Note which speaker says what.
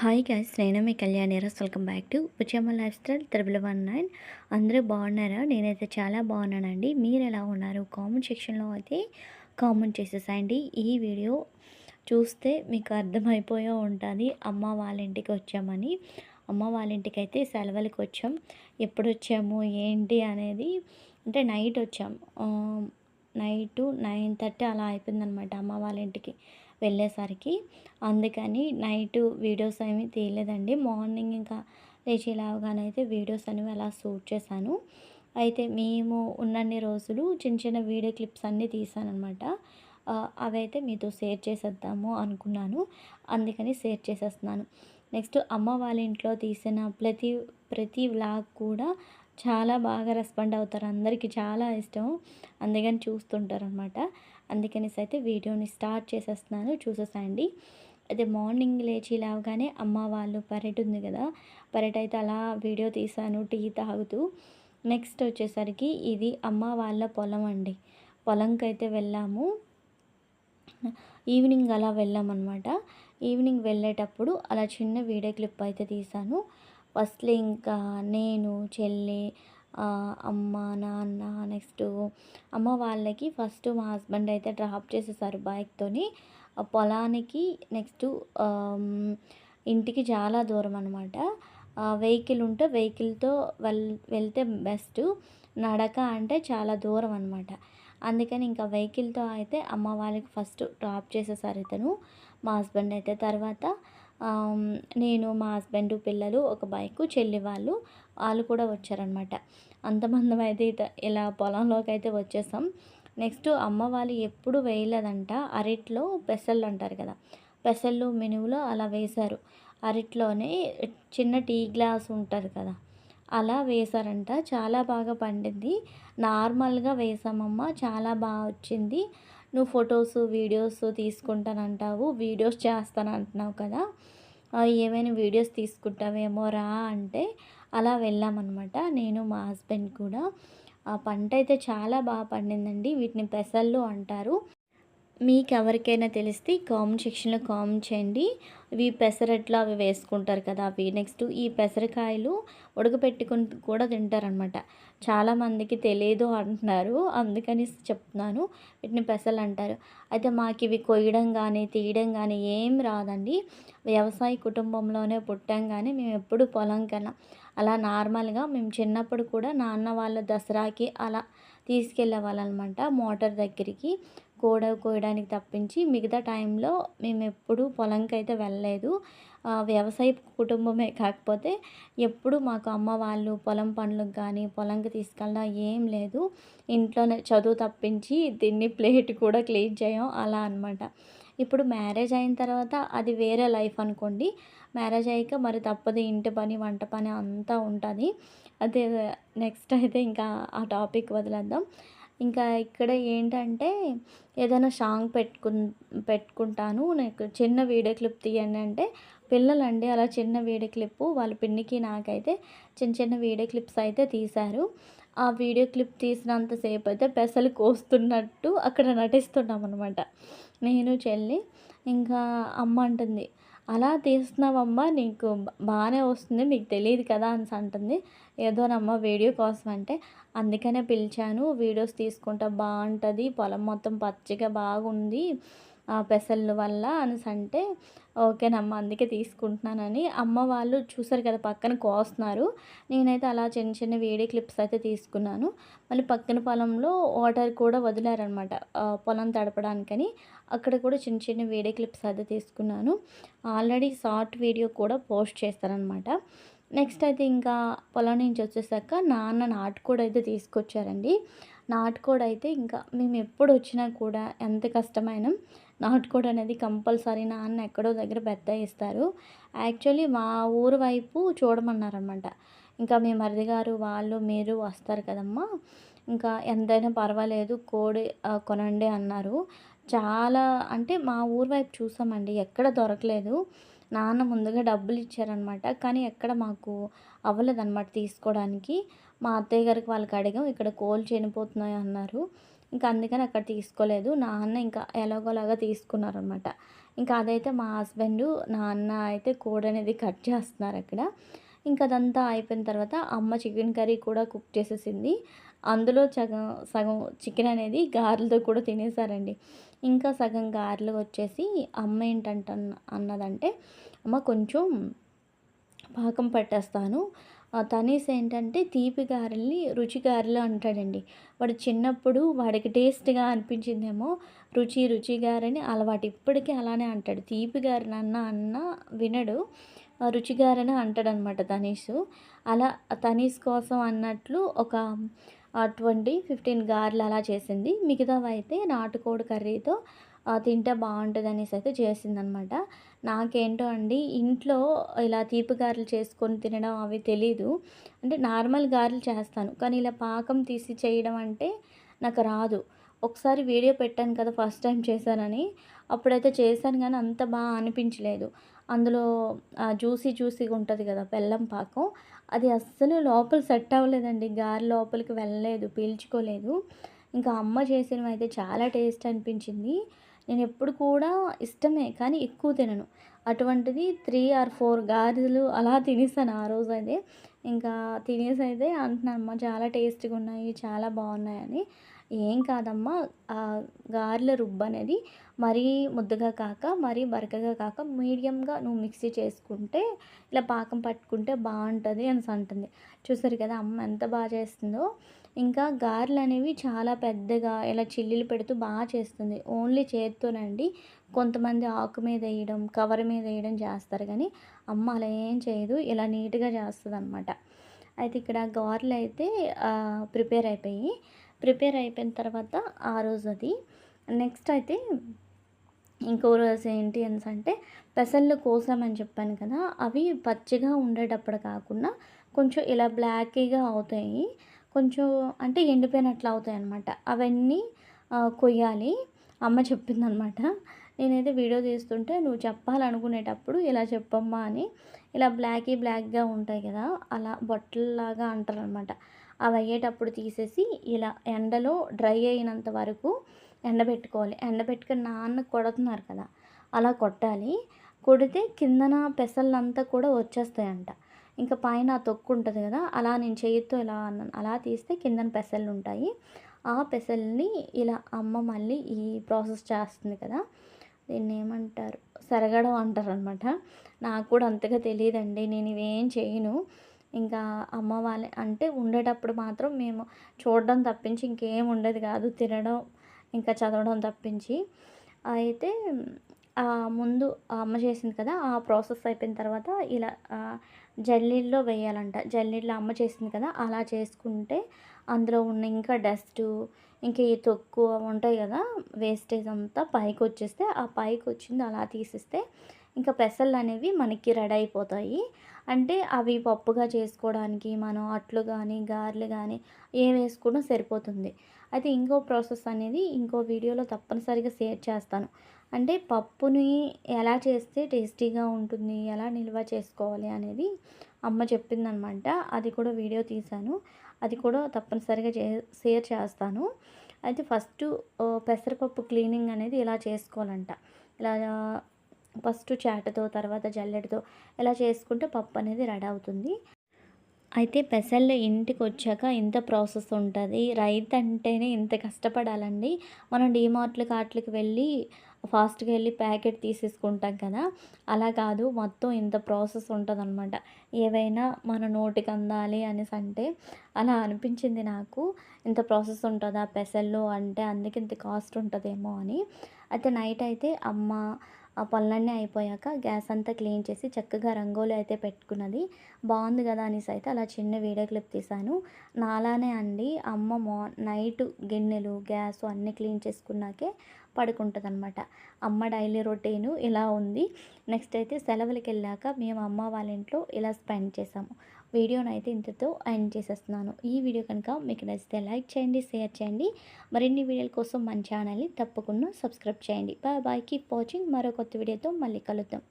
Speaker 1: Hi guys నేను మీ కళ్యాణిరస్ వెల్కమ్ బ్యాక్ టు ఉచమ్మ life style triple one nine అందరూ బాగున్నారా? నేనైతే చాలా బాగున్నానండి. మీరు ఎలా ఉన్నారు? కామెంట్ సెక్షన్లో అయితే కామెంట్ చేసేసాయండి. ఈ వీడియో చూస్తే మీకు అర్థమైపోయే ఉంటుంది. అమ్మ వాళ్ళ ఇంటికి వచ్చామని. అమ్మ వాళ్ళ ఇంటికి అయితే సెలవులకి వచ్చాం. ఎప్పుడు వచ్చాము ఏంటి అనేది అంటే నైట్ వచ్చాం. నైటు నైన్ థర్టీ అలా అయిపోయిందనమాట అమ్మ వాళ్ళ ఇంటికి వెళ్ళేసరికి అందుకని నైట్ వీడియోస్ ఏమి తీయలేదండి. మార్నింగ్ ఇంకా లేచి లేవగానే అయితే వీడియోస్ అనేవి అలా షూట్ చేశాను. అయితే మేము ఉన్నన్ని రోజులు చిన్న చిన్న వీడియో క్లిప్స్ అన్నీ తీసాను అనమాట అవైతే మీతో షేర్ చేసేద్దాము అనుకున్నాను. అందుకని షేర్ చేసేస్తున్నాను. నెక్స్ట్ అమ్మ వాళ్ళ ఇంట్లో తీసిన ప్రతి ప్రతి వ్లాగ్ కూడా చాలా బాగా రెస్పాండ్ అవుతారు. అందరికీ చాలా ఇష్టం. అందుకని చూస్తుంటారు అనమాట అందుకనేసి అయితే వీడియోని స్టార్ట్ చేసేస్తున్నాను చూసేసండి అదే మార్నింగ్ లేచి లేవగానే అమ్మ వాళ్ళు పర్యట ఉంది కదా పర్యట అయితే అలా వీడియో తీసాను టీ తాగుతూ. నెక్స్ట్ వచ్చేసరికి ఇది అమ్మ వాళ్ళ పొలం అండి. పొలంకి అయితే వెళ్ళాము. ఈవినింగ్ అలా వెళ్ళామన్నమాట. ఈవినింగ్ వెళ్ళేటప్పుడు అలా చిన్న వీడియో క్లిప్ అయితే తీసాను. ఫస్ట్లో ఇంకా నేను చెల్లి అమ్మ నాన్న నెక్స్ట్ అమ్మ వాళ్ళకి ఫస్ట్ మా హస్బెండ్ అయితే డ్రాప్ చేసేసారు బైక్తోని పొలానికి నెక్స్ట్ ఇంటికి చాలా దూరం అనమాట వెహికల్ ఉంటే వెహికల్తో వెల్ వెళ్తే బెస్ట్. నడక అంటే చాలా దూరం అనమాట అందుకని ఇంకా వెహికల్తో అయితే అమ్మ వాళ్ళకి ఫస్ట్ డ్రాప్ చేసేసారు ఇతను మా హస్బెండ్ అయితే. తర్వాత నేను మా హస్బెండ్ పిల్లలు ఒక బైకు చెల్లి వాళ్ళు వాళ్ళు కూడా వచ్చారనమాట అంతమందం అయితే ఇలా పొలంలోకి అయితే వచ్చేసాం. నెక్స్ట్ అమ్మ వాళ్ళు ఎప్పుడు వేయలేదంట. అరిట్లో పెసళ్ళు అంటారు కదా. పెసళ్ళు మినువులు అలా వేశారు. అరిట్లోనే చిన్న టీ గ్లాస్ ఉంటుంది కదా. అలా వేశారంట. చాలా బాగా పండింది. నార్మల్గా వేసామమ్మ. చాలా బాగా వచ్చింది. నువ్వు ఫొటోస్ వీడియోస్ తీసుకుంటానంటావు. వీడియోస్ చేస్తాను అంటున్నావు కదా ఏమైనా వీడియోస్ తీసుకుంటావేమో రా అంటే అలా వెళ్ళామన్నమాట. నేను మా హస్బెండ్ కూడా. ఆ పంట అయితే చాలా బాగా పండిందండి. వీటిని పెసల్లో అంటారు. మీకు ఎవరికైనా తెలిస్తే కామెంట్ సెక్షన్లో కామెంట్ చేయండి. ఇవి పెసరట్లు అవి వేసుకుంటారు కదా అవి నెక్స్ట్ ఈ పెసరకాయలు ఉడకపెట్టుకుని కూడా తింటారనమాట. చాలామందికి తెలియదు అంటున్నారు అందుకని చెప్తున్నాను. వీటిని పెసలు అంటారు. అయితే మాకు ఇవి కొయ్యడం కానీ తీయడం కానీ ఏం రాదండి. వ్యవసాయ కుటుంబంలోనే పుట్టాం కానీ మేము ఎప్పుడు పొలం కన్నా అలా నార్మల్గా మేము చిన్నప్పుడు కూడా నాన్న వాళ్ళ దసరాకి అలా తీసుకెళ్ళే వాళ్ళనమాట మోటార్ దగ్గరికి. కోడ కోయడానికి తప్పించి మిగతా టైంలో మేము ఎప్పుడు పొలంకి అయితే వెళ్ళలేదు వ్యవసాయ కుటుంబమే కాకపోతే ఎప్పుడు మాకు అమ్మ వాళ్ళు పొలం పనులకు కానీ పొలంకి తీసుకెళ్ళడం ఏం లేదు. ఇంట్లోనే చదువు తప్పించి దీన్ని ప్లేట్ కూడా క్లీన్ చేయం అలా అనమాట ఇప్పుడు మ్యారేజ్ అయిన తర్వాత అది వేరే లైఫ్ అనుకోండి. మ్యారేజ్ అయ్యాక మరి తప్పదు ఇంటి పని వంట పని అంతా ఉంటుంది. అదే నెక్స్ట్ అయితే ఇంకా ఆ టాపిక్ వదిలేద్దాం. ఇంకా ఇక్కడ ఏంటంటే ఏదైనా సాంగ్ పెట్టుకు పెట్టుకుంటాను. నాకు చిన్న వీడియో క్లిప్ తీయండి అంటే పిల్లలండి అలా చిన్న వీడియో క్లిప్పు వాళ్ళ పిన్నికి నాకైతే చిన్న చిన్న వీడియో క్లిప్స్ అయితే తీశారు. ఆ వీడియో క్లిప్ తీసినంతసేపు అయితే పెసలు కోస్తున్నట్టు అక్కడ నటిస్తున్నాం అనమాట నేను చెల్లి ఇంకా అమ్మ అంటుంది అలా తీస్తున్నావమ్మా నీకు బాగానే వస్తుంది మీకు తెలియదు కదా అని అంటుంది. ఏదోనమ్మ వీడియో కోసం అంటే అందుకనే పిలిచాను. వీడియోస్ తీసుకుంటా బాగుంటుంది పొలం మొత్తం పచ్చిగా బాగుంది. పెసలు వల్ల అనేసి అంటే ఓకేనమ్మ అందుకే తీసుకుంటున్నానని అమ్మ వాళ్ళు చూసారు కదా పక్కన కోస్తున్నారు. నేనైతే అలా చిన్న చిన్న వీడియో క్లిప్స్ అయితే తీసుకున్నాను. మళ్ళీ పక్కన పొలంలో వాటర్ కూడా వదిలారనమాట. పొలం తడపడానికని అక్కడ కూడా చిన్న చిన్న వీడియో క్లిప్స్ అయితే తీసుకున్నాను. ఆల్రెడీ షార్ట్ వీడియో కూడా పోస్ట్ చేస్తారనమాట. నెక్స్ట్ అయితే ఇంకా పొలం నుంచి వచ్చేసాక నాన్న నాటుకోడి అయితే తీసుకొచ్చారండి. నాటుకోడి అయితే ఇంకా మేము ఎప్పుడు వచ్చినా కూడా ఎంత కష్టమైన నాటుకోడి అనేది కంపల్సరీ నాన్న ఎక్కడో దగ్గర పెద్ద ఇస్తారు యాక్చువల్లీ మా ఊరు వైపు చూడమన్నారనమాట. ఇంకా మీ మరిది గారు వాళ్ళు మీరు వస్తారు కదమ్మా. ఇంకా ఎంతైనా పర్వాలేదు కోడి కొనండి అన్నారు. చాలా అంటే మా ఊరు వైపు చూసామండి ఎక్కడ దొరకలేదు. నాన్న ముందుగా డబ్బులు ఇచ్చారనమాట. కానీ ఎక్కడ మాకు అవ్వలేదన్నమాట తీసుకోవడానికి. మా అత్తయ్య గారికి వాళ్ళకి అడిగాం ఇక్కడ కోళ్ళు చనిపోతున్నాయి అన్నారు. ఇంకా అందుకని అక్కడ తీసుకోలేదు. నాన్న ఇంకా ఎలాగోలాగా తీసుకున్నారనమాట. ఇంకా అదైతే మా హస్బెండ్ నాన్న అయితే కోడ్ అనేది కట్ చేస్తున్నారు అక్కడ. ఇంకా అదంతా అయిపోయిన తర్వాత అమ్మ చికెన్ కర్రీ కూడా కుక్ చేసేసింది. అందులో సగం సగం చికెన్ అనేది గారెలతో కూడా తినేసారండి ఇంకా సగం గారెలు వచ్చేసి అమ్మ ఏంటంట అన్నదంటే అమ్మ కొంచెం పాకం పట్టేస్తాను. తనీస్ ఏంటంటే తీపి గారెల్ని రుచి గారెలు అంటాడండి. వాడు చిన్నప్పుడు వాడికి టేస్ట్గా అనిపించిందేమో రుచి రుచి గారని అలవాటు. ఇప్పటికీ అలానే అంటాడు. తీపి గారెని అన్న అన్న వినడు. రుచి గారని అంటాడనమాట తనీష్ అలా తనీష్ కోసం అన్నట్లు ఒక ట్వంటీ ఫిఫ్టీన్ గారెలు అలా చేసింది. మిగతావైతే నాటుకోడి కర్రీతో తింటే బాగుంటుంది అనేసి అయితే చేసిందనమాట. నాకేంటో అండి ఇంట్లో ఇలా తీపి గారెలు చేసుకొని తినడం అవి తెలీదు. అంటే నార్మల్ గారెలు చేస్తాను కానీ ఇలా పాకం తీసి చేయడం అంటే నాకు రాదు. ఒకసారి వీడియో పెట్టాను కదా ఫస్ట్ టైం చేశానని. అప్పుడైతే చేశాను కానీ అంత బాగా అనిపించలేదు. అందులో జ్యూసీ జ్యూసీగా ఉంటుంది కదా బెల్లం పాకం. అది అస్సలు లోపల సెట్ అవ్వలేదండి గారి లోపలికి వెళ్ళలేదు పీల్చుకోలేదు. ఇంకా అమ్మ చేసినవి అయితే చాలా టేస్ట్ అనిపించింది. నేను ఎప్పుడు కూడా ఇష్టమే కానీ ఎక్కువ తినను. అటువంటిది త్రీ ఆర్ ఫోర్ గారెలు అలా తినేసాను ఆ రోజు అయితే. ఇంకా తినేసి అయితే అంటున్నాను అమ్మ చాలా టేస్ట్గా ఉన్నాయి చాలా బాగున్నాయని. ఏం కాదమ్మా ఆ గారెల రుబ్బు అనేది మరీ ముద్దగా కాక మరీ బరకగా కాక మీడియంగా నువ్వు మిక్సీ చేసుకుంటే ఇలా పాకం పట్టుకుంటే బాగుంటుంది అని అంటుంది. చూసారు కదా అమ్మ ఎంత బాగా చేస్తుందో. ఇంకా గారెలు అనేవి చాలా పెద్దగా ఇలా చిల్లీలు పెడుతూ బాగా చేస్తుంది. ఓన్లీ చేత్తోనండి. కొంతమంది ఆకు మీద వేయడం కవర్ మీద వేయడం చేస్తారు కానీ అమ్మ అలా ఏం చేయదు. ఇలా నీట్గా చేస్తుంది అనమాట అయితే ఇక్కడ గారెలు అయితే ప్రిపేర్ అయిపోయి ప్రిపేర్ అయిపోయిన తర్వాత ఆ రోజు అది నెక్స్ట్ అయితే ఇంకో రోజు ఏంటి అని అంటే పెసళ్ళు కోసామని చెప్పాను కదా అవి పచ్చిగా ఉండేటప్పుడు కాకుండా కొంచెం ఇలా బ్లాకీగా అవుతాయి. కొంచెం అంటే ఎండిపోయినట్లు అవుతాయి అనమాట అవన్నీ కొయ్యాలి. అమ్మ చెప్పిందనమాట నేనైతే వీడియో తీస్తుంటే నువ్వు చెప్పాలనుకునేటప్పుడు ఇలా చెప్పమ్మా అని. ఇలా బ్లాకీ బ్లాక్గా ఉంటాయి కదా అలా బొట్టల్లాగా అంటారు అనమాట అవి అయ్యేటప్పుడు తీసేసి ఇలా ఎండలో డ్రై అయినంత వరకు ఎండబెట్టుకోవాలి. ఎండబెట్టుకుని నాన్న కొడుతున్నారు కదా అలా కొట్టాలి. కొడితే కిందన పెసలంతా కూడా వచ్చేస్తాయంట. ఇంకా పైన తొక్కు ఉంటుంది కదా అలా నేను చేతితో ఇలా అన్నాను. అలా తీస్తే కిందన పెసలు ఉంటాయి ఆ పెసల్ని ఇలా అమ్మ మళ్ళీ ఈ ప్రాసెస్ చేస్తుంది కదా దీన్ని ఏమంటారు సరగడం అంటారు అనమాట నాకు కూడా అంతగా తెలియదండి నేను ఇవేం చేయను. ఇంకా అమ్మ వాళ్ళే అంటే ఉండేటప్పుడు మాత్రం మేము చూడడం తప్పించి ఇంకేం ఉండేది కాదు. తినడం ఇంకా చదవడం తప్పించి. అయితే ముందు అమ్మ చేసింది కదా ఆ ప్రాసెస్ అయిపోయిన తర్వాత ఇలా జల్లీల్లో వేయాలంట. జల్లీల్లో అమ్మ చేసింది కదా అలా చేసుకుంటే అందులో ఉన్న ఇంకా డస్ట్ ఇంకా ఈ తొక్కు ఉంటాయి కదా వేస్టేజ్ అంతా పైకి వచ్చేస్తే ఆ పైకి వచ్చింది అలా తీసిస్తే ఇంకా పెసలు అనేవి మనకి రెడీ అయిపోతాయి. అంటే అవి పప్పుగా చేసుకోవడానికి మనం అట్లు కానీ గారెలు కానీ ఏ వేసుకున్నా సరిపోతుంది. అయితే ఇంకో ప్రాసెస్ అనేది ఇంకో వీడియోలో తప్పనిసరిగా షేర్ చేస్తాను. అంటే పప్పుని ఎలా చేస్తే టేస్టీగా ఉంటుంది ఎలా నిల్వ చేసుకోవాలి అనేది అమ్మ చెప్పిందనమాట. అది కూడా వీడియో తీశాను. అది కూడా తప్పనిసరిగా చే షేర్ చేస్తాను. అయితే ఫస్ట్ పెసరపప్పు క్లీనింగ్ అనేది ఇలా చేసుకోవాలంట. ఇలా ఫస్ట్ చాటతో తర్వాత జల్లెడతో ఇలా చేసుకుంటే పప్పు అనేది రెడీ అవుతుంది. అయితే పెసళ్ళు ఇంటికి వచ్చాక ఇంత ప్రాసెస్ ఉంటుంది. రైతు అంటేనే ఇంత కష్టపడాలండి. మనం డీమార్ట్లు వాటికి వెళ్ళి ఫాస్ట్గా వెళ్ళి ప్యాకెట్ తీసేసుకుంటాం కదా అలా కాదు. మొత్తం ఇంత ప్రాసెస్ ఉంటుంది అనమాట ఏవైనా మన నోటికి అందాలి అనేసి అంటే అలా అనిపించింది నాకు. ఇంత ప్రాసెస్ ఉంటుందా? పెసల్లో అంటే అందుకే ఇంత కాస్ట్ ఉంటుందేమో అని. అయితే నైట్ అయితే అమ్మ ఆ పనులన్నీ అయిపోయాక గ్యాస్ అంతా క్లీన్ చేసి చక్కగా రంగోలి అయితే పెట్టుకున్నది. బాగుంది కదా అనేసి అయితే అలా చిన్న వీడియో క్లిప్ తీశాను. నాలానే అండి అమ్మ మా నైట్ గిన్నెలు గ్యాస్ అన్నీ క్లీన్ చేసుకున్నాకే పడుకుంటుంది అనమాట అమ్మ డైలీ రొటీను ఇలా ఉంది. నెక్స్ట్ అయితే సెలవులకి వెళ్ళాక మేము అమ్మ వాళ్ళ ఇంట్లో ఇలా స్పెండ్ చేసాము వీడియోని అయితే ఇంతతో ఎండ్ చేసేస్తున్నాను. ఈ వీడియో కనుక మీకు నచ్చితే లైక్ చేయండి షేర్ చేయండి. మరిన్ని వీడియోల కోసం మన ఛానల్ని తప్పకుండా సబ్స్క్రైబ్ చేయండి. బాయ్ బాయ్ కీప్ వాచింగ్ మరో కొత్త వీడియోతో మళ్ళీ కలుద్దాం.